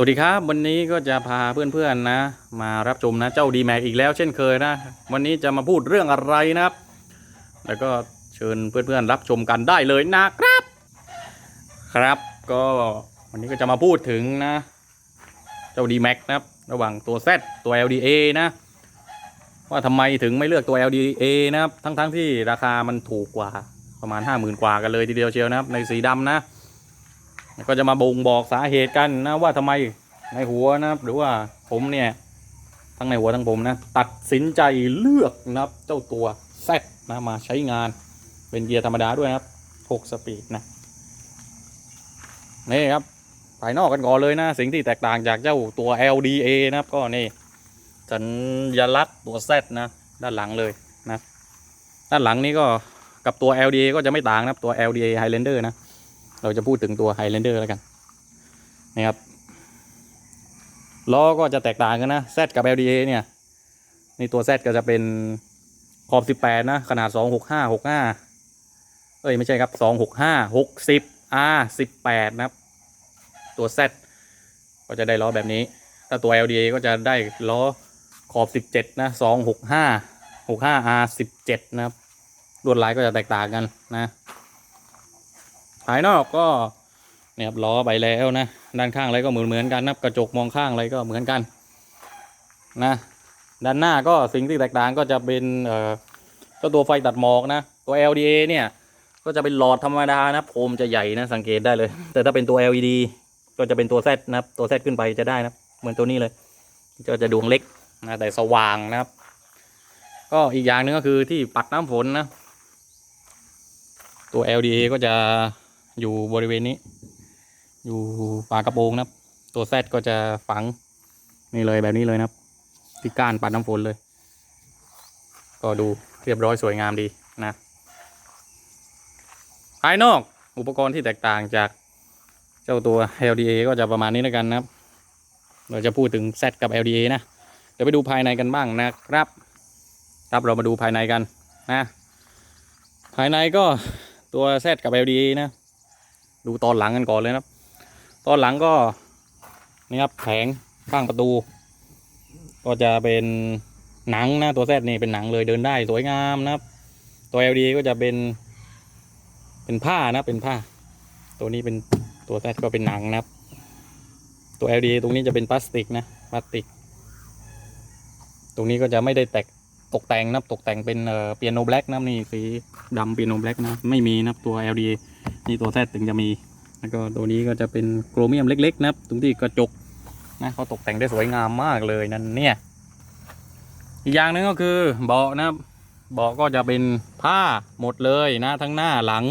สวัสดีครับ วันนี้ก็จะพาเพื่อนๆนะ มารับชมนะเจ้าดีแม็กอีกแล้วเช่นเคยนะ วันนี้จะมาพูดเรื่องอะไรนะครับ แล้วก็เชิญเพื่อนๆรับชมกันได้เลยนะครับ ครับก็วันนี้ก็จะมาพูดถึงนะ เจ้า d m a x นะครับ ระหว่างตัว Z ตัว LDA นะ ว่าทำไมถึงไม่เลือกตัว LDA นะครับ ทั้งๆที่ราคามันถูกกว่าประมาณ 50,000 กว่ากันเลยทีเดียวเชียวนะครับในสีดำนะ ก็จะมาบ่งบอกสาเหตุกันนะว่าทำไมในหัวนะครับ หรือว่าผมเนี่ยทั้งในหัวทั้งผมนะ ตัดสินใจเลือกนะครับ เจ้าตัว Z นะมาใช้งานเป็นเกียร์ธรรมดาด้วยนะครับ 6 สปีดนะนี่ครับภายนอกกันก่อนเลยนะ สิ่งที่แตกต่างจากเจ้าตัว LDA นะครับ ก็นี่สัญลักษณ์ตัว Z นะ ด้านหลังเลยนะ ด้านหลังนี้ก็กับตัว LDA ก็จะไม่ต่างนะครับ ตัว LDA Highlander นะ เราจะพูดถึงตัว Highlander แล้วกันนะครับล้อก็จะแตกต่างกันนะ Z กับ LDA เนี่ยนี่ตัว Z ก็จะเป็นขอบ 18 นะ ขนาด 265 65 เอ้ย ไม่ใช่ครับ 265 60 R 18 นะครับ ตัว Z ก็จะได้ล้อแบบนี้ ถ้าตัว LDA ก็จะได้ล้อขอบ 17 นะ 265 65 R 17 นะครับลวดลายก็จะแตกต่างกันนะ ภายนอกก็เนี่ยครับล้อไปแล้วนะ ด้านข้างอะไรก็เหมือนเหมือนกันนะกระจกมองข้างอะไรก็เหมือนกันนะด้านหน้าก็สิ่งที่แตกต่างก็จะเป็นเอ่อตัวไฟตัดหมอกนะ ตัว LDA เนี่ยก็จะเป็นหลอดธรรมดานะโคมจะใหญ่นะสังเกตได้เลย แต่ถ้าเป็นตัว LED ก็จะเป็นตัว Z นะครับตัว Z ขึ้นไปจะได้นะเหมือนตัวนี้เลยก็จะดวงเล็กนะแต่สว่างนะครับ ก็อีกอย่างหนึ่งก็คือที่ปัดน้ำฝนนะ ตัว LDA ก็จะ อยู่บริเวณนี้ อยู่ฝากระโปรงนะครับ ตัว Z ก็จะฝังนี่เลยแบบนี้เลยนะครับ ที่ก้านปัดน้ำฝนเลย ก็ดูเรียบร้อยสวยงามดีนะภายนอกอุปกรณ์ที่แตกต่างจากเจ้าตัว LDA ก็จะประมาณนี้แล้วกันนะครับ เราจะพูดถึง Z กับ LDA นะ เดี๋ยวไปดูภายในกันบ้างนะครับ ครับเรามาดูภายในกันนะ ภายในก็ตัว Z กับ LDA นะ ดูตอนหลังกันก่อนเลยนะครับ ตอนหลังก็นี่ครับแผงข้างประตู ก็จะเป็นหนังนะตัว Z นี่เป็นหนังเลยเดินได้สวยงามนะครับ ตัว LDA ก็จะเป็น เป็นผ้านะเป็นผ้า ตัวนี้เป็นตัว Z ก็เป็นหนังนะครับ ตัว LDA ตรงนี้จะเป็นพลาสติกนะพลาสติก ตรงนี้ก็จะไม่ได้แตก ตกแต่งนะตกแต่งเป็นเปียโนแบล็กนะนี่สีดำเปียโนแบล็กนะไม่มีนะตัว LDA นี่ตัวแซถึงจะมี แล้วก็ตัวนี้ก็จะเป็นโครเมียมเล็กๆนะตรงที่กระจกนะเขาตกแต่งได้สวยงามมากเลยนั่นเนี่ยอีกอย่างหนึงก็คือเบาะนะเบาะก็จะเป็นผ้าหมดเลยนะทั้งหน้าหลัง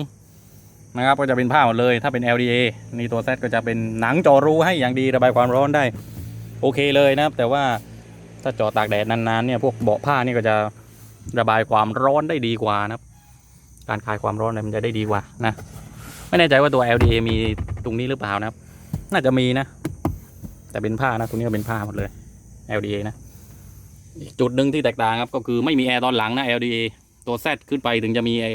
นะครับก็จะเป็นผ้าหมดเลยถ้าเป็น LDA นี่ตัว Z ก็จะเป็นหนังจอรูให้อย่างดีระบายความร้อนได้ โอเคเลยนะครับแต่ว่า ถ้าจอดตากแดดนานๆเนี่ยพวกเบาะผ้านี่ก็จะระบายความร้อนได้ดีกว่านะครับ การคลายความร้อนเนี่ยมันจะได้ดีกว่านะ ไม่แน่ใจว่าตัว LDA มีตรงนี้หรือเปล่านะครับ น่าจะมีนะ แต่เป็นผ้านะตรงนี้ก็เป็นผ้าหมดเลย LDA นะอีกจุดหนึ่งที่แตกต่างครับก็คือไม่มีแอร์ตอนหลังนะ LDA ตัว Z ขึ้นไปถึงจะมีไอ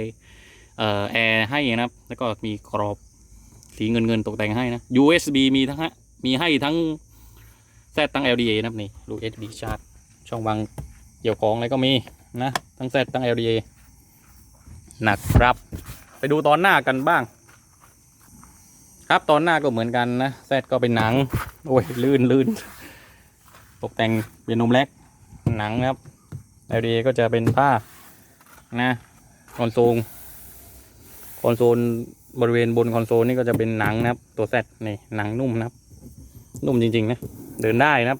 เอ่อแอร์ให้นะครับ แล้วก็มีกรอบสีเงินเงินๆตกแต่งให้นะ USB มีทั้งมีให้ทั้ง Z ตั้ง LDA นะครับนี่รู SD ชาร์จช่องวางเกี่ยวของอะไรก็มีนะทั้ง Z ตั้ง LDA นะครับ ไปดูตอนหน้ากันบ้าง ครับตอนหน้าก็เหมือนกันนะ Z ก็เป็นหนัง โอ้ยลื่นลื่นตกแต่งเป็นนมแล็กหนังนะครับ LDA ก็จะเป็นผ้านะคอนโซลคอนโซลบริเวณบนคอนโซลนี่ก็จะเป็นหนังนะครับ ตัว Z นี่หนังนุ่มนะครับ นุ่มจริง ๆ นะ เดินได้นะครับ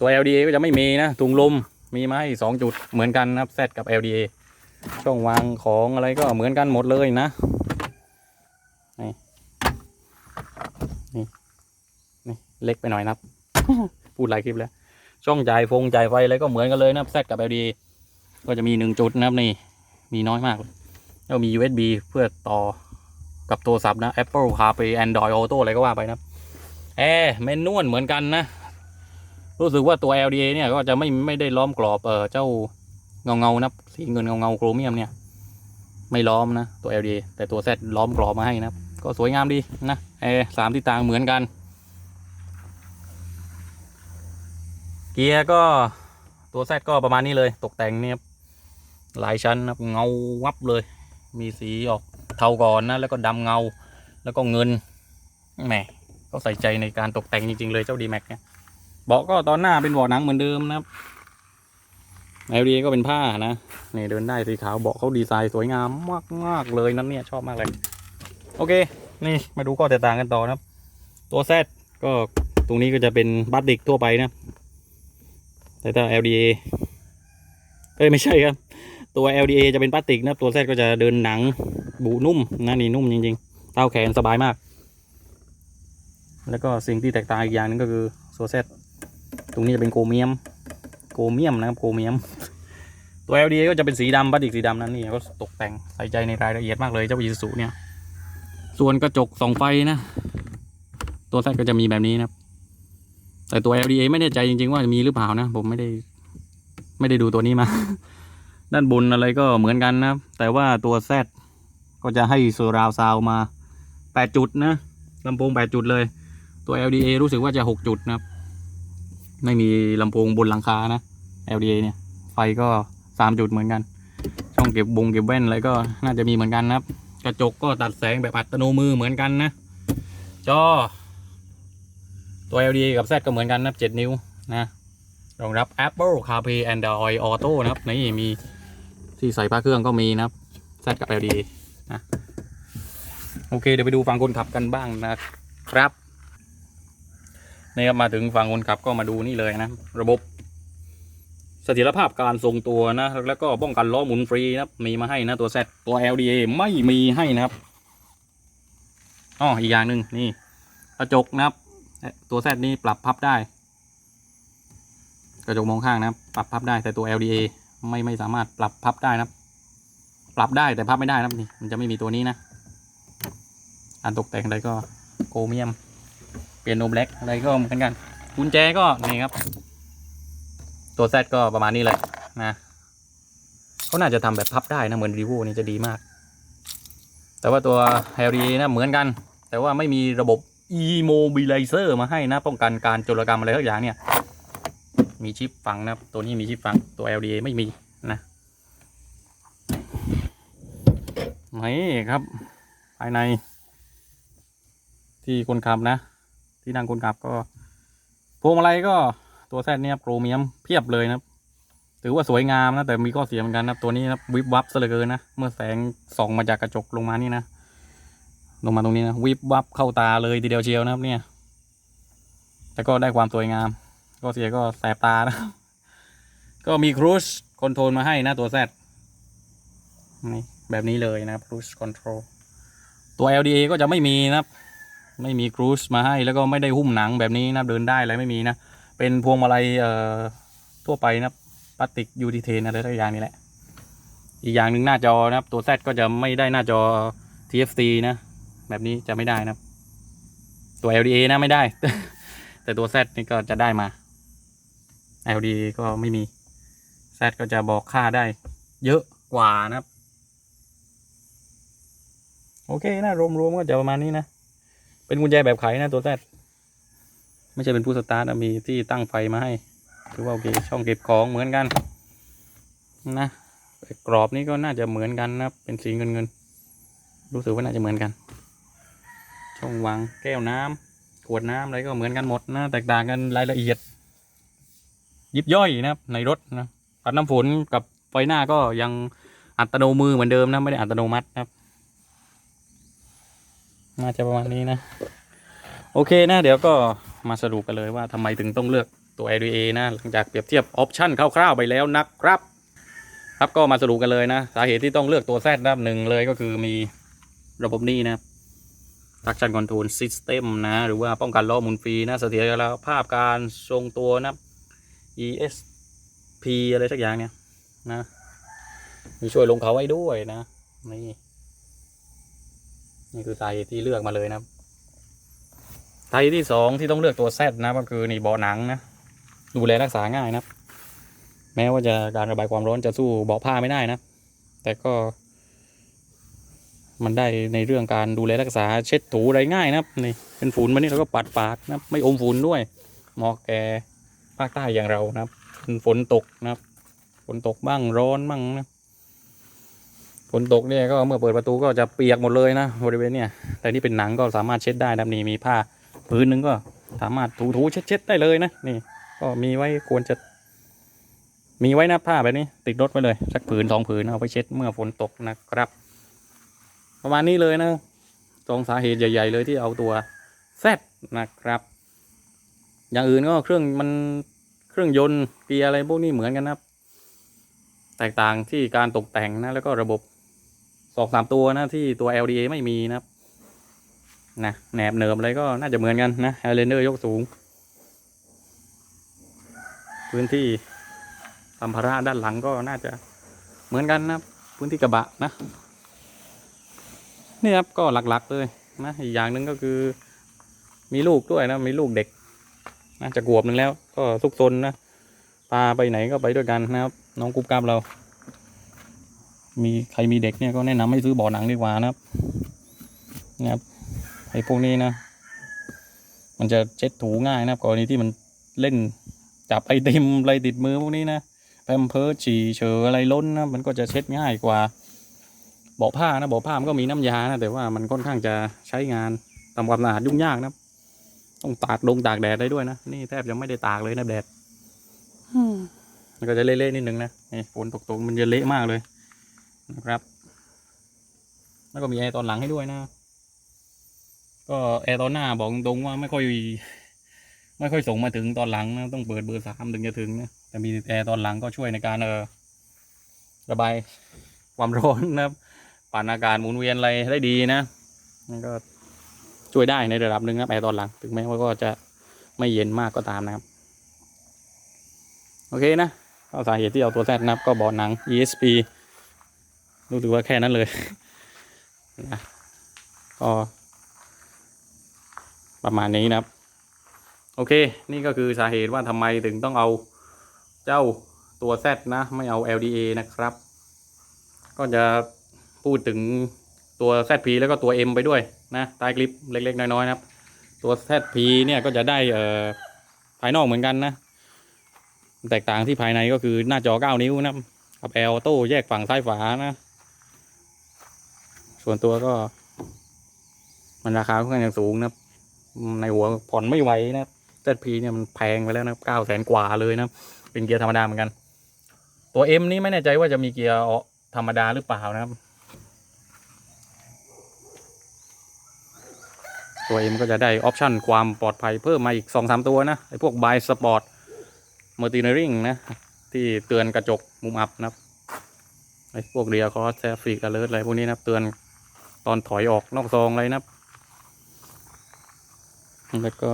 ตัว LDA ก็จะไม่มีนะถุงลมมีมาให้สองจุดเหมือนกันนะครับ Z กับ LDA ช่องวางของอะไรก็เหมือนกันหมดเลยนะ นี่นี่นี่เล็กไปหน่อยนะครับ พูดหลายคลิปแล้ว ช่องจ่ายฟงจ่ายไฟอะไรก็เหมือนกันเลยนะครับ Z กับ LDA ก็จะมีหนึ่งจุดนะครับนี่มีน้อยมากเลยแล้วมี USB เพื่อต่อกับโทรศัพท์นะ Apple CarPlay Android Auto อะไรก็ว่าไปนะครับ แอร์เมนนวลเหมือนกันนะ รู้สึกว่าตัว LDA เนี่ยก็จะไม่ไม่ได้ล้อมกรอบเออเจ้าเงาเงานะสีเงินเงาเงาโครเมียมเนี่ย ไม่ล้อมนะตัว LDA แต่ตัว Z ล้อมกรอบมาให้นะก็สวยงามดีนะแอร์สามที่ต่างเหมือนกัน เกียร์ก็ตัวแซดก็ประมาณนี้เลยตกแต่งเนี่ยหลายชั้นนะเงาวับเลย มีสีออกเทาก่อนนะ แล้วก็ดำเงา แล้วก็เงินแหม ก็ใส่ใจในการตกแต่งจริงๆเลยเจ้าดีแม็กเนี่ยเบาะก็ตอนหน้าเป็นเบาะหนังเหมือนเดิมนะครับ l d ก็เป็นผ้านะนี่เดินได้สีขาวเบาะเขาดีไซน์สวยงามมากๆเลยนั่นเนี่ยชอบมากเลย โอเค นี่มาดูข้อแตกต่างกันต่อนะครับ ตัว Z ก็ตรงนี้ก็จะเป็นบัตดิกทั่วไปนะ แต่ถ้า LDA เอ้ยไม่ใช่ครับ ตัว LDA จะเป็นพลาสติกนะครับตัว Z ก็จะเดินหนังบูนุ่มนะนี่นุ่มจริงๆเต้าแขนสบายมาก แล้วก็สิ่งที่แตกต่างอีกอย่างนึงก็คือตัว Z ตตรงนี้จะเป็นโครเมียมโครเมียมนะครับโครเมียม ตัว LDA ก็จะเป็นสีดำพลาสติกสีดำนั่นนี่ก็ตกแต่งใส่ใจในรายละเอียดมากเลยเจ้า Isuzu เนี่ย ส่วนกระจกส่องไฟนะ ตัว Z ก็จะมีแบบนี้นะครับ แต่ตัว LDA ไม่แน่ใจจริงๆว่ามีหรือเปล่านะ ผมไม่ได้ไม่ได้ดูตัวนี้มา ด้านบนอะไรก็เหมือนกันนะแต่ว่าตัว Z ก็จะให้เซอร์ราวซาวมา 8 จุดนะลำโพง 8 จุดเลย ตัว LDA รู้สึกว่าจะ 6 จุดนะครับ ไม่มีลำโพงบนหลังคานะ LDA เนี่ย ไฟก็ 3 จุดเหมือนกัน ช่องเก็บบงเก็บแว่นอะไรก็น่าจะมีเหมือนกันนะครับ กระจกก็ตัดแสงแบบอัตโนมือเหมือนกันนะ จอ ตัว LDA กับ Z ก็เหมือนกันนะ7นิ้วนะรองรับ Apple CarPlay Android Auto นะครับนี่มีที่ใส่พระเครื่องก็มีนะครับ Z กับ LDA นะโอเคเดี๋ยวไปดูฝั่งคนขับกันบ้างนะครับ นี่ครับมาถึงฝั่งคนขับก็มาดูนี่เลยนะ ระบบเสถียรภาพการทรงตัวนะ แล้วก็ป้องกันล้อหมุนฟรีนะครับมีมาให้นะตัว Z ตัว LDA ไม่มีให้นะครับอ๋ออีกอย่างหนึ่งนี่กระจกนะครับ ตัว Z นี้ปรับพับได้ กระจกมองข้างนะครับ ปรับพับได้แต่ตัว LDA ไม่ไม่สามารถปรับพับได้นะครับ ปรับได้แต่พับไม่ได้นะครับนี่มันจะไม่มีตัวนี้นะการตกแต่งอะไรก็โครเมียม เปลี่ยนโนแบล็กอะไรก็เหมือนกัน กุญแจก็นี่ครับ ตัว Z ก็ประมาณนี้เลยนะเขาน่าจะทำแบบพับได้นะเหมือนรีวูนี่จะดีมาก แต่ว่าตัว LDA นะเหมือนกัน แต่ว่าไม่มีระบบ e-mobilizer มาให้นะ ป้องกันการโจรกรรมอะไรทุกอย่างเนี่ย มีชิปฝังนะตัวนี้มีชิปฝังตัว LDA ไม่มีนะนี่ครับ ภายในที่คนขับนะ ที่นั่งคนขับก็พวงมาลัยก็ตัวแซดเนี่ยโครเมียมเพียบเลยนะครับ ถือว่าสวยงามนะแต่มีข้อเสียเหมือนกันนะตัวนี้นะวิบวับซะเหลือเกินนะเมื่อแสงส่องมาจากกระจกลงมานี่นะลงมาตรงนี้นะวิบวับเข้าตาเลยทีเดียวเชียวนะครับเนี่ย แต่ก็ได้ความสวยงาม ก็เสียก็แสบตานะก็มีครูซคอนโทรลมาให้นะตัว Z นี่แบบนี้เลยนะครับครูซคอนโทรลตัว LDA ก็จะไม่มีนะครับ ไม่มีครูซมาให้แล้วก็ไม่ได้หุ้มหนังแบบนี้นะเดินได้อะไรไม่มีนะ เป็นพวงมาลัยเอ่อทั่วไปนะพลาสติกยูทิเทนอะไรทุกอย่างนี่แหละ อีกอย่างหนึ่งหน้าจอนะครับ ตัว Z ก็จะไม่ได้หน้าจอ TFT นะ แบบนี้จะไม่ได้นะครับตัว LDA นะไม่ได้ แต่ตัว Z นี่ก็จะได้มา LDA ก็ไม่มี Z ก็จะบอกค่าได้ เยอะกว่านะครับ โอเคนะรวมๆก็จะประมาณนี้นะ เป็นกุญแจแบบไขนะตัว Z ไม่ใช่เป็นผู้สตาร์ทมีที่ตั้งไฟมาให้ถือว่าโอเคช่องเก็บของเหมือนกัน นะกรอบนี้ก็น่าจะเหมือนกันนะเป็นสีเงินเงินรู้สึกว่าน่าจะเหมือนกัน ช่องวางแก้วน้ำขวดน้ำอะไรก็เหมือนกันหมดนะแตกต่างกันรายละเอียด ยิบย่อยนะครับในรถนะปัดน้ำฝนกับไฟหน้าก็ยังอัตโนมือเหมือนเดิมนะไม่ได้อัตโนมัตินะครับ น่าจะประมาณนี้นะ โอเคนะ เดี๋ยวก็มาสรุปกันเลยว่าทำไมถึงต้องเลือกตัว LDA นะหลังจากเปรียบเทียบออปชั่นคร่าวๆไปแล้วนะครับ ครับก็มาสรุปกันเลยนะ สาเหตุที่ต้องเลือกตัว Z นะครับหนึ่งเลยก็คือมีระบบนี้นะครับ traction control system นะ หรือว่าป้องกันล้อหมุนฟรีนะ เสถียรภาพการทรงตัวนะ ESP อะไรสักอย่างเนี่ยนะ มีช่วยลงเขาไว้ด้วยนะ นี่ นี่คือสาเหตุที่เลือกมาเลยนะครับสาเหตุที่สองที่ต้องเลือกตัว Z นะก็คือนี่เบาะหนังนะดูแลรักษาง่ายนะครับ แม้ว่าจะการระบายความร้อนจะสู้เบาะผ้าไม่ได้นะ แต่ก็ มันได้ในเรื่องการดูแลรักษาเช็ดถูอะไรง่ายนะครับนี่เป็นฝุ่นมานี่เราก็ปัดปาดนะไม่อมฝุ่นด้วยเหมาะแก่ภาคใต้อย่างเรานะครับฝนตกนะครับฝนตกบ้างร้อนบ้างนะ ฝนตกเนี่ยก็เมื่อเปิดประตูก็จะเปียกหมดเลยนะบริเวณเนี่ยแต่นี่เป็นหนังก็สามารถเช็ดได้นะครับนี่มีผ้าพื้นหนึงก็สามารถถูๆเช็ดๆได้เลยนะนี่ ก็มีไว้ควรจะ มีไว้นะผ้าแบบนี้ ติดรถไว้เลยสักผืนสองผืนเอาไปเช็ดเมื่อฝนตกนะครับ ประมาณนี้เลยนะสองสาเหตุใหญ่ ๆ เลยที่เอาตัวแซดนะครับ อย่างอื่นก็เครื่องมันเครื่องยนต์เกียร์อะไรพวกนี้เหมือนกันนะครับ แตกต่างที่การตกแต่งนะแล้วก็ระบบ สองสามตัวนะที่ตัว LDA ไม่มีนะครับนะแหนบเนิบอะไรก็น่าจะเหมือนกันนะไฮเลนเดอร์ยกสูง พื้นที่สัมภาระด้านหลังก็น่าจะเหมือนกันนะพื้นที่กระบะนะนี่ครับก็หลักๆเลยนะอีกอย่างหนึ่งก็คือ มีลูกด้วยนะมีลูกเด็กน่าจะกวบหนึ่งแล้ว ก็ซุกซนนะพาไปไหนก็ไปด้วยกันนะครับ น้องกุ๊บกับเรา มีใครมีเด็กเนี่ยก็แนะนำให้ซื้อบ่อหนังดีกว่านะครับนะครับไอ้พวกนี้นะ มันจะเช็ดถูง่ายนะครับกรณีที่มันเล่นจับไอติมอะไรติดมือพวกนี้นะแพมเพิร์สฉี่เฉออะไรล้นนะมันก็จะเช็ดง่ายกว่าเบาะผ้านะเบาะผ้ามันก็มีน้ำยานะแต่ว่ามันค่อนข้างจะใช้งานทำความสะอาดยุ่งยากนะครับ ต้องตากลงตากแดดได้ด้วยนะนี่แทบจะไม่ได้ตากเลยนะแดดอืมมันก็จะเละๆนิดนึงนะนี่ฝนตกๆมันจะเละมากเลย นะครับ แล้วก็มีแอร์ตอนหลังให้ด้วยนะ ก็แอร์ตอนหน้าบอกตรงว่าไม่ค่อยไม่ค่อยส่งมาถึงตอนหลังนะต้องเปิดเบอร์สามถึงจะถึงนะแต่มีแอร์ตอนหลังก็ช่วยในการเออระบายความร้อนนะครับผ่านอากาศหมุนเวียนอะไรได้ดีนะมันก็ช่วยได้ในระดับหนึ่งครับแอร์ตอนหลัง ถึงแม้ว่าก็จะไม่เย็นมากก็ตามนะครับ โอเคนะก็สาเหตุที่เอาตัวแซดนะครับก็บาะหนัง ESP รู้สึกว่าแค่นั้นเลยนะก็ประมาณนี้นะครับ โอเค นี่ก็คือสาเหตุว่าทำไมถึงต้องเอาเจ้าตัว Z นะ ไม่เอา LDA นะครับ ก็จะพูดถึงตัว ZP แล้วก็ตัว M ไปด้วยนะใต้คลิปเล็ก ๆ น้อยๆนะครับ ตัว ZP เนี่ยก็จะได้เอ่อภายนอกเหมือนกันนะ แตกต่างที่ภายในก็คือหน้าจอ 9 นิ้วนะครับกับ L โต้แยกฝั่งซ้ายฝานะ ส่วนตัวก็ มันราคาค่อนข้างสูงนะในหัวผ่อนไม่ไหวนะครับ ZP เนี่ยมันแพงไปแล้วนะเก้าแสนกว่าเลยนะ เป็นเกียร์ธรรมดาเหมือนกัน ตัว M นี่ไม่แน่ใจว่าจะมีเกียร์ธรรมดาหรือเปล่านะครับ ตัว M ก็จะได้ออปชันความปลอดภัยเพิ่มมาอีกสองสามตัวนะ ไอ้พวก by sport m e r t i n e r i n g นะ ที่เตือนกระจกมุมอับนะครับ ไอ้พวกเรียคอสแทฟิกอเลิร์อะไรพวกนี้นะเตือน ตอนถอยออกนอกซองอะไรนะครับ แล้วก็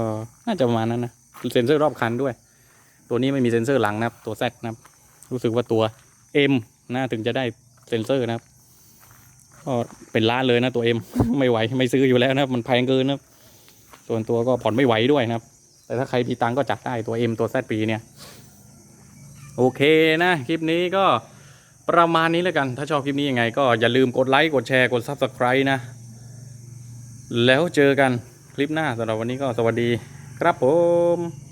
น่าจะประมาณนั้นนะเซ็นเซอร์รอบคันด้วย ตัวนี้ไม่มีเซ็นเซอร์หลังนะครับ ตัว Z นะครับ รู้สึกว่าตัว M นะถึงจะได้เซ็นเซอร์นะครับก็เป็นล้านเลยนะตัว M ไม่ไหวไม่ซื้ออยู่แล้วนะมันแพงเกินนะส่วนตัวก็ผ่อนไม่ไหวด้วยนะครับ แต่ถ้าใครมีตังก็จัดได้ตัว M ตัว Z ปีเนี่ย โอเคนะ คลิปนี้ก็ ประมาณนี้แล้วกัน ถ้าชอบคลิปนี้ยังไง ก็อย่าลืมกดไลค์กดแชร์กด Subscribe นะ แล้วเจอกันคลิปหน้าสำหรับวันนี้ก็สวัสดีครับผม